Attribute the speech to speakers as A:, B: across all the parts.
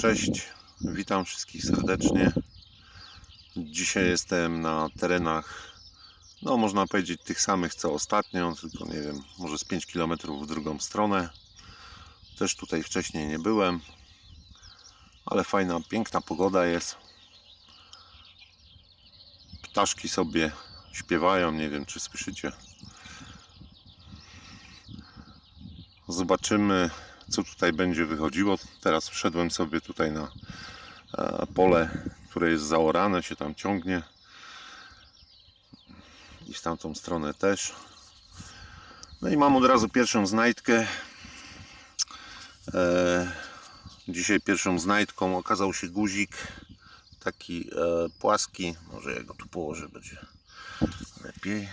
A: Cześć, witam wszystkich serdecznie. Dzisiaj jestem na terenach, no można powiedzieć tych samych co ostatnio, tylko nie wiem, może z 5 km w drugą stronę. Też tutaj wcześniej nie byłem, ale fajna, piękna pogoda jest. Ptaszki sobie śpiewają, nie wiem czy słyszycie. Zobaczymy co tutaj będzie wychodziło. Teraz wszedłem sobie tutaj na e, pole, które jest zaorane, się tam ciągnie. I w tamtą stronę też. No i mam od razu pierwszą znajdkę. E, dzisiaj pierwszą znajdką okazał się guzik. Taki e, płaski. Może ja go tu położę, będzie lepiej.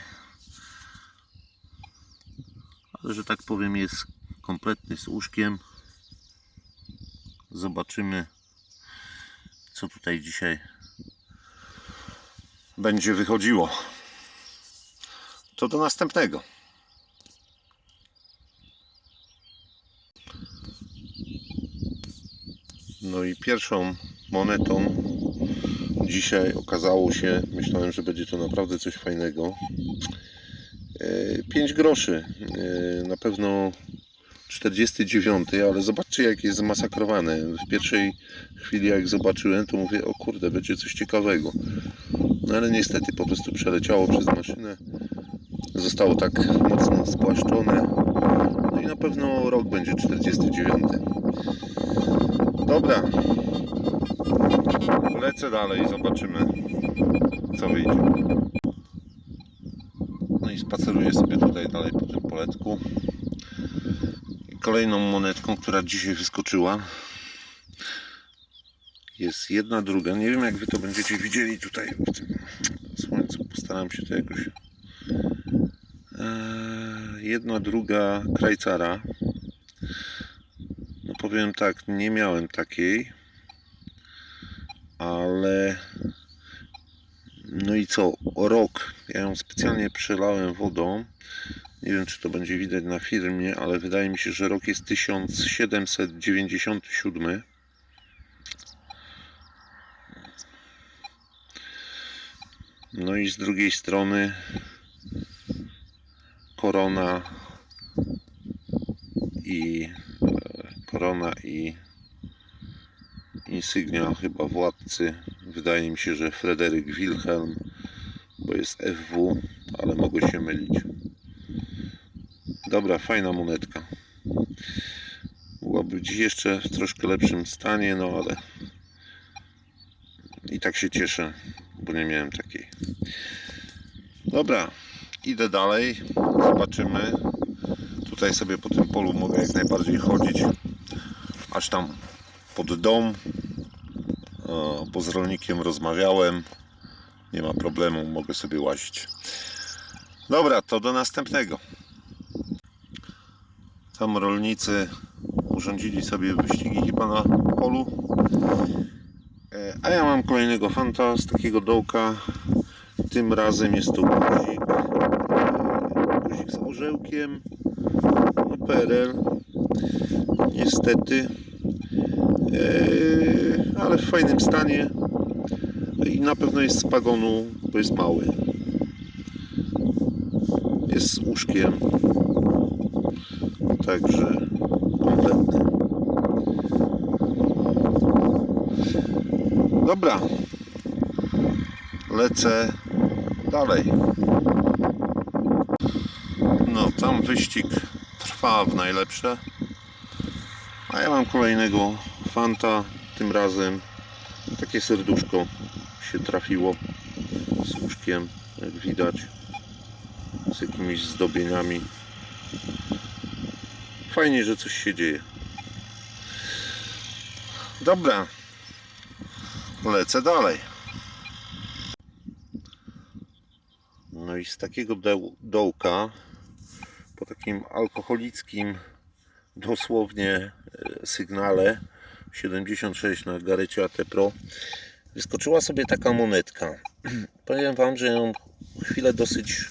A: Ale że tak powiem jest kompletny z łóżkiem. Zobaczymy, co tutaj dzisiaj będzie wychodziło. To do następnego. No i pierwszą monetą dzisiaj okazało się, myślałem, że będzie to naprawdę coś fajnego. 5 groszy. E, Na pewno 49, ale zobaczcie jak jest zmasakrowane. W pierwszej chwili jak zobaczyłem, to mówię, o kurde, będzie coś ciekawego. No ale niestety po prostu przeleciało przez maszynę. Zostało tak mocno spłaszczone. No i na pewno rok będzie 49. Dobra. Lecę dalej, zobaczymy co wyjdzie. No i spaceruję sobie tutaj dalej po tym poletku kolejną monetką, która dzisiaj wyskoczyła. Jest jedna, druga. Nie wiem, jak wy to będziecie widzieli tutaj w tym słońcu. Postaram się to jakoś. Eee, jedna, druga krajcara. No powiem tak, nie miałem takiej, ale no i co? Rok. Ja ją specjalnie przelałem wodą. Nie wiem, czy to będzie widać na filmie, ale wydaje mi się, że rok jest 1797. No i z drugiej strony korona i e, korona i insygnia chyba władcy. Wydaje mi się, że Fryderyk Wilhelm, bo jest FW, ale mogę się mylić. Dobra, fajna monetka. Mogła być jeszcze w troszkę lepszym stanie, no ale i tak się cieszę, bo nie miałem takiej. Dobra, idę dalej. Zobaczymy. Tutaj sobie po tym polu mogę jak najbardziej chodzić. Aż tam pod dom, bo z rolnikiem rozmawiałem. Nie ma problemu, mogę sobie łazić. Dobra, to do następnego. Tam rolnicy urządzili sobie wyścigi chyba na polu. E, A ja mam kolejnego fanta z takiego dołka. Tym razem jest to guzik. Guzik z orzełkiem. PRL. Niestety. E, Ale w fajnym stanie. I na pewno jest z pagonu, bo jest mały. Jest z łóżkiem. Także kompletny. Dobra. Lecę dalej. No, tam wyścig trwa w najlepsze. A ja mam kolejnego fanta. Tym razem takie serduszko się trafiło z łóżkiem, jak widać. Z jakimiś zdobieniami. Fajnie, że coś się dzieje. Dobra. Lecę dalej. No i z takiego doł- dołka, po takim alkoholickim dosłownie e, sygnale 76 na Garecie AT Pro wyskoczyła sobie taka monetka. Powiem Wam, że ją chwilę dosyć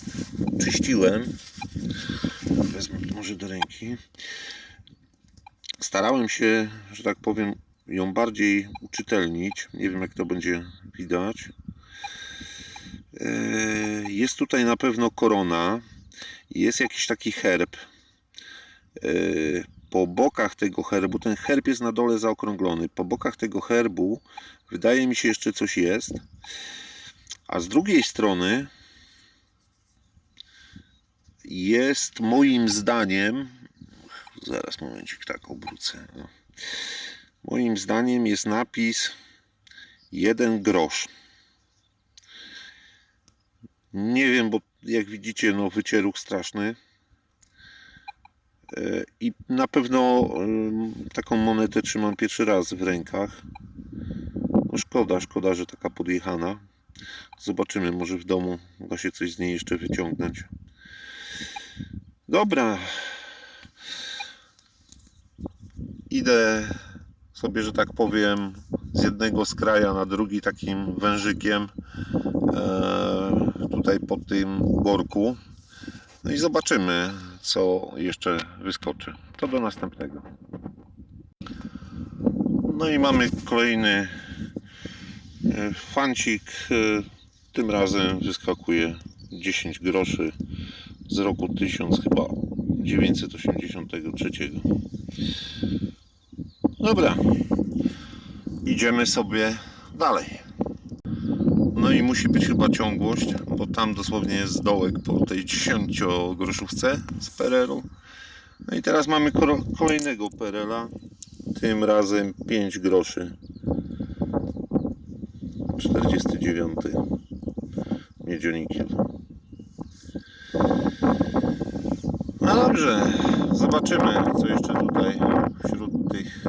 A: czyściłem. Wezmę może do ręki. starałem się, że tak powiem, ją bardziej uczytelnić. Nie wiem, jak to będzie widać. E, Jest tutaj na pewno korona. Jest jakiś taki herb. Po bokach tego herbu, ten herb jest na dole zaokrąglony. Po bokach tego herbu wydaje mi się jeszcze coś jest. A z drugiej strony jest moim zdaniem, zaraz momencik tak obrócę. O. Moim zdaniem jest napis jeden grosz. Nie wiem, bo jak widzicie, no wycieruch straszny. E, I na pewno taką monetę trzymam pierwszy raz w rękach. No szkoda, szkoda, że taka podjechana. Zobaczymy, może w domu da się coś z niej jeszcze wyciągnąć. Dobra. Idę sobie, że tak powiem, z jednego skraja na drugi takim wężykiem e, tutaj po tym borku. No i zobaczymy, co jeszcze wyskoczy. To do następnego. No i mamy kolejny e, fancik. E, Tym razem wyskakuje 10 groszy z roku 1000 chyba 983. Dobra. Idziemy sobie dalej. No i musi być chyba ciągłość, bo tam dosłownie jest dołek po tej 10 groszówce z PRL-u. No i teraz mamy kolejnego PRL-a. Tym razem 5 groszy. 49. Miedzionikiel. No dobrze, zobaczymy co jeszcze tutaj wśród tych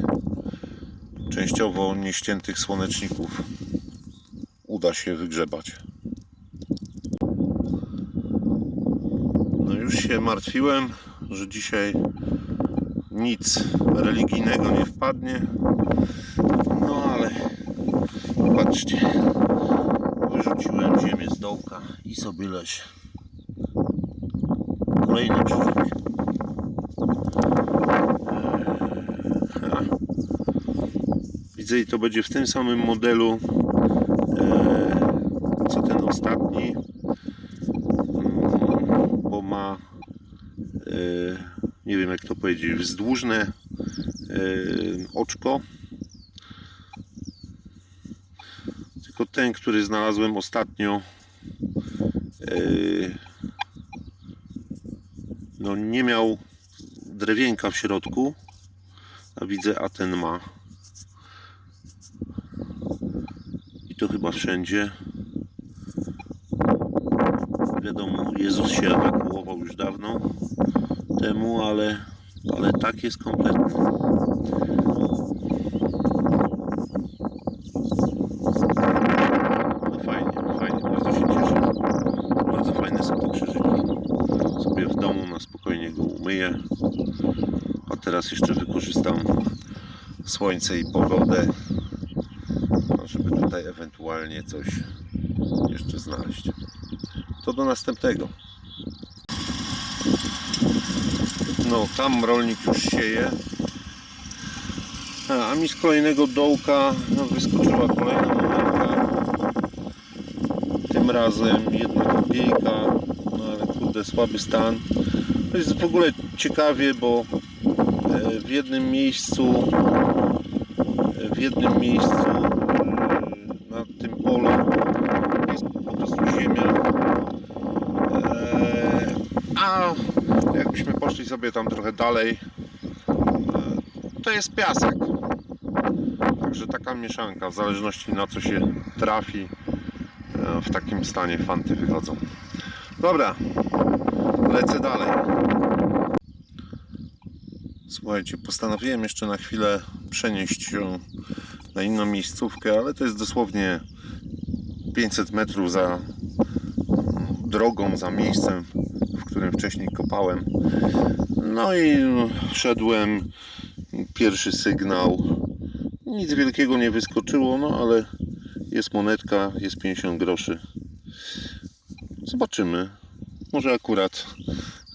A: częściowo nieściętych słoneczników uda się wygrzebać. No już się martwiłem, że dzisiaj nic religijnego nie wpadnie. No ale patrzcie, wyrzuciłem ziemię z dołka i sobie leży. Kolejny krzyżyk. Ha. Widzę i to będzie w tym samym modelu co ten ostatni Mm, bo ma e, nie wiem jak to powiedzieć wzdłużne e, oczko? Tylko ten który znalazłem ostatnio e, no nie miał drewienka w środku a widzę a ten ma i to chyba wszędzie. Wiadomo Jezus się ewakuował już dawno temu ale, ale tak jest kompletny no fajnie, fajnie, bardzo się cieszę. Bardzo fajne są te krzyżyki. W domu na spokojnie go umyję. A teraz jeszcze wykorzystam słońce i pogodę tutaj ewentualnie coś jeszcze znaleźć. To do następnego. No tam rolnik już sieje. A, a mi z kolejnego dołka no, wyskoczyła kolejna tym razem jedna kopiejka no ale kurde słaby stan. To jest w ogóle ciekawie bo e, w jednym miejscu e, w jednym miejscu e, na tym polu jest po prostu ziemia Eee, a jakbyśmy poszli sobie tam trochę dalej e, to jest piasek. Także taka mieszanka w zależności na co się trafi e, w takim stanie fanty wychodzą. Dobra lecę dalej. Słuchajcie, postanowiłem jeszcze na chwilę przenieść się na inną miejscówkę, ale to jest dosłownie 500 metrów za drogą, za miejscem, którym wcześniej kopałem. No i szedłem, pierwszy sygnał. Nic wielkiego nie wyskoczyło, no ale jest monetka, jest 50 groszy. Zobaczymy. Może akurat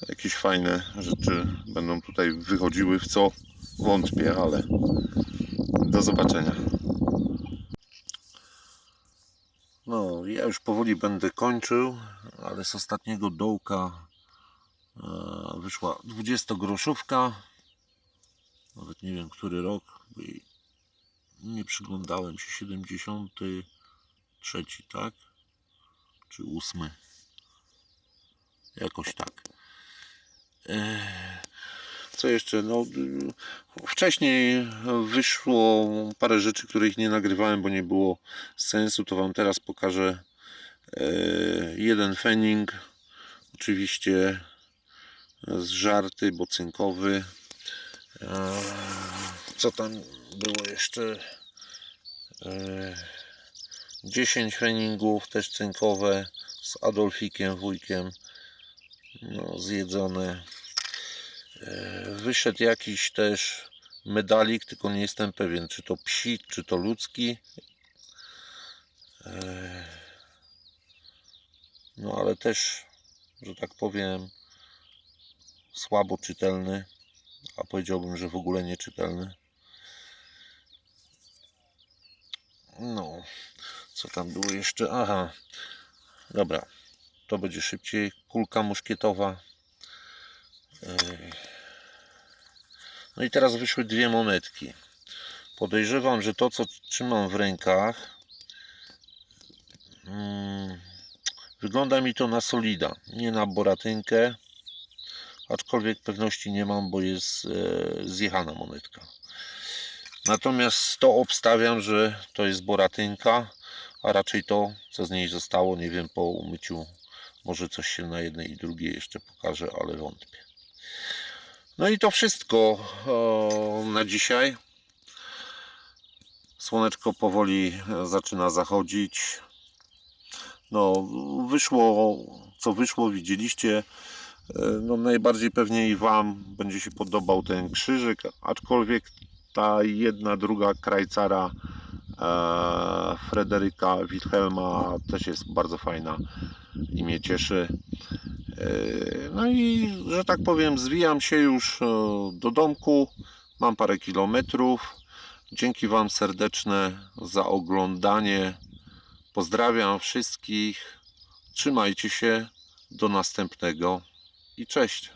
A: jakieś fajne rzeczy będą tutaj wychodziły w co wątpię, ale do zobaczenia. No, ja już powoli będę kończył, ale z ostatniego dołka wyszła 20 groszówka. Nawet nie wiem, który rok. Nie przyglądałem się. 73, tak? Czy 8? Jakoś tak. E, Co jeszcze? No, wcześniej wyszło parę rzeczy, których nie nagrywałem, bo nie było sensu. To Wam teraz pokażę. E, Jeden fening, oczywiście z żarty, bo cynkowy. E, Co tam było jeszcze? E, 10 feningów, też cynkowe, z Adolfikiem, wujkiem, no, zjedzone. E, Wyszedł jakiś też medalik, tylko nie jestem pewien, czy to psi, czy to ludzki. E, No ale też, że tak powiem, słabo czytelny, a powiedziałbym, że w ogóle nieczytelny. No, co tam było jeszcze? Aha, dobra, to będzie szybciej. Kulka muszkietowa. No i teraz wyszły dwie monetki. Podejrzewam, że to, co trzymam w rękach, mm, wygląda mi to na solida, nie na boratynkę. Aczkolwiek pewności nie mam, bo jest e, zjechana monetka. Natomiast to obstawiam, że to jest boratynka, a raczej to, co z niej zostało, nie wiem, po umyciu może coś się na jednej i drugiej jeszcze pokaże, ale wątpię. No i to wszystko na dzisiaj. Słoneczko powoli e, zaczyna zachodzić. No, wyszło, co wyszło, widzieliście. E, No, najbardziej pewnie i Wam będzie się podobał ten krzyżyk, aczkolwiek ta jedna, druga krajcara e, Fryderyka Wilhelma też jest bardzo fajna i mnie cieszy. E, No i, że tak powiem, zwijam się już e, do domku. Mam parę kilometrów. Dzięki Wam serdeczne za oglądanie. Pozdrawiam wszystkich. Trzymajcie się. Do następnego i cześć.